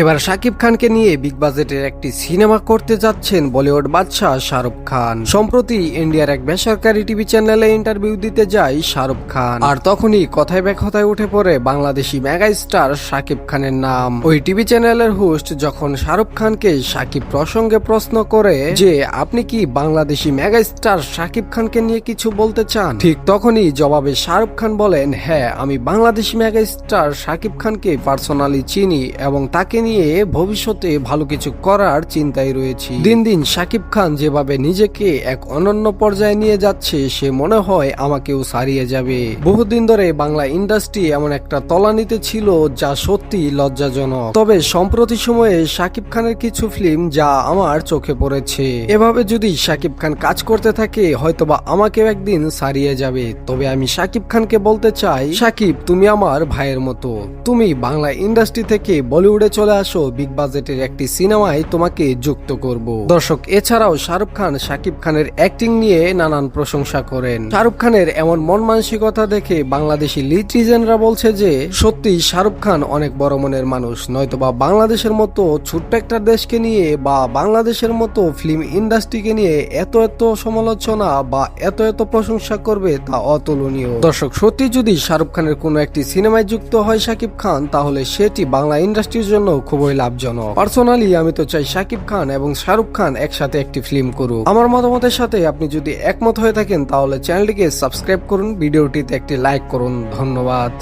এবার শাকিব খানকে নিয়ে বিগ বাজেটের একটি সিনেমা করতে যাচ্ছেন বলিউড বাদশাহ শাহরুখ খান। সম্প্রতি ইন্ডিয়ার এক বেসরকারি টিভি চ্যানেলে ইন্টারভিউ দিতে যায় শাহরুখ খান। আর তখনই কথায় ব্যাখ্যায় উঠে পড়ে বাংলাদেশি মেগা স্টার শাকিব খানের নাম। ওই টিভি চ্যানেলের হোস্ট যখন শাহরুখ খানকে শাকিব প্রসঙ্গে প্রশ্ন করে যে, আপনি কি বাংলাদেশি মেগা স্টার শাকিব খানকে নিয়ে কিছু বলতে চান? ঠিক তখনই জবাবে শাহরুখ খান বলেন হ্যাঁ আমি বাংলাদেশি মেগা স্টার শাকিব খানকে পার্সোনালি চিনি এবং তাকে নিয়ে ভবিষ্যতে ভালো কিছু করার চিন্তায় রয়েছি। দিন দিন শাকিব খান যেভাবে নিজেকে এক অনন্য পর্যায়ে নিয়ে যাচ্ছে, সে মনে হয় আমাকেও সারিয়ে যাবে। বহুদিন ধরে বাংলা ইন্ডাস্ট্রি এমন একটা তলানিতে ছিল যা সত্যি লজ্জাজনক। তবে সম্প্রতি সময়ে শাকিব খানের কিছু ফিল্ম যা আমার চোখে পড়েছে। এভাবে যদি শাকিব খান কাজ করতে থাকে, হয়তোবা আমাকেও একদিন সারিয়ে যাবে। তবে আমি শাকিব খানকে বলতে চাই, সাকিব, তুমি আমার ভাইয়ের মতো। তুমি বাংলা ইন্ডাস্ট্রি থেকে বলিউডে চলে আসো বিগ বাজেটের একটি সিনেমায় তোমাকে যুক্ত করব। দর্শক, এছাড়াও শাহরুখ খান শাকিব খানের অ্যাক্টিং নিয়ে নানান প্রশংসা করেন। শাহরুখ খানের এমন মন মানসিকতা দেখে বাংলাদেশি লিট্রিজেনরা বলছে যে, সত্যি শাহরুখ খান অনেক বড় মনের মানুষ। নয়তোবা বাংলাদেশের মতো ছোট্ট একটা দেশকে নিয়ে বা বাংলাদেশের মতো ফিল্ম ইন্ডাস্ট্রিকে নিয়ে এত এত সমালোচনা বা এত এত প্রশংসা করবে তা অতুলনীয়। দর্শক, সত্যি যদি শাহরুখ খানের কোনো একটি সিনেমায় যুক্ত হয় শাকিব খান, তাহলে সেটি বাংলা ইন্ডাস্ট্রির জন্য খুবই লাভজনক। পার্সোনালি আমি তো চাই শাকিব খান এবং শাহরুখ খান একসাথে একটি ফিল্ম করুক। আমার মতামতের সাথে আপনি যদি একমত হয়ে থাকেন, তাহলে চ্যানেলটিকে সাবস্ক্রাইব করুন ভিডিওটিতে একটি লাইক করুন। ধন্যবাদ।